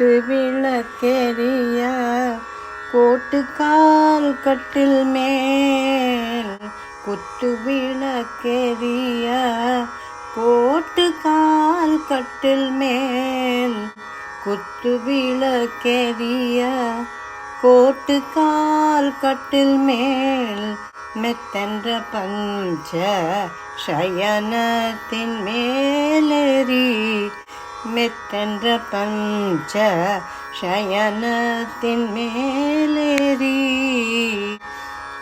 குத்து விளக்கெரிய கோட்டுக்கால் கட்டில் மேல் குத்து விளக்கெரிய கோட்டுக்கால் கட்டில் மேல் குத்து விளக்கெரிய கோட்டுக்கால் கட்டில் மேல் மெத்தென்ற பஞ்ச சயனத்தின் மேலேறி மெத்தென்ற பஞ்ச சயனத்தின் மேலேறி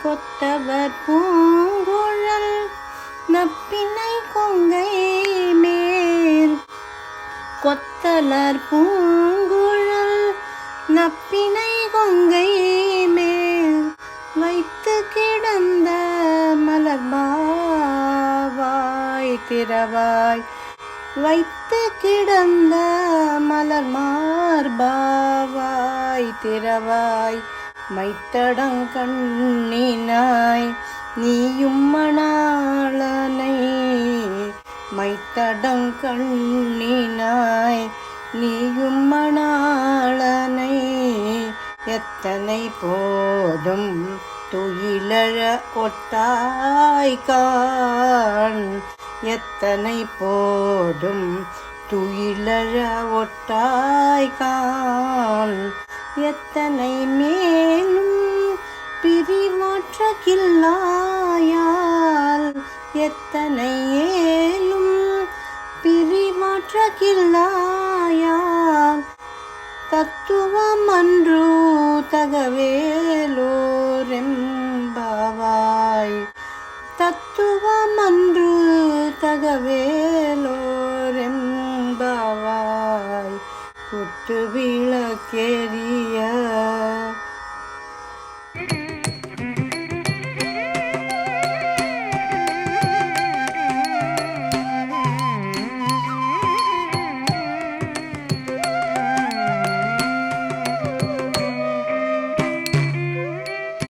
கொத்தவர் பூங்குழல் நப்பினை கொங்கை மேல் கொத்தலர் பூங்குழல் நப்பினை கொங்கை மேல் வைத்து கிடந்த மலர்பாவாய் திரவாய் வைத்து கிடந்த மலர் மார்பாவாய் திரவாய் மைத்தடங்கண்ணினாய் நீயும் மணாளனை மைத்தடங்கண்ணினாய் நீயும் மணாளனை எத்தனை போதும் துயிலழ ஒட்டாய் காண எத்தனை போடும் துயிலழ ஒட்டாய்கான் எத்தனை மேலும் பிரிவாற்ற கில்லாயால் எத்தனை ஏலும் பிரிவாற்ற கில்லாயால் தத்துவம் அன்று தகவே விளக்கெறியா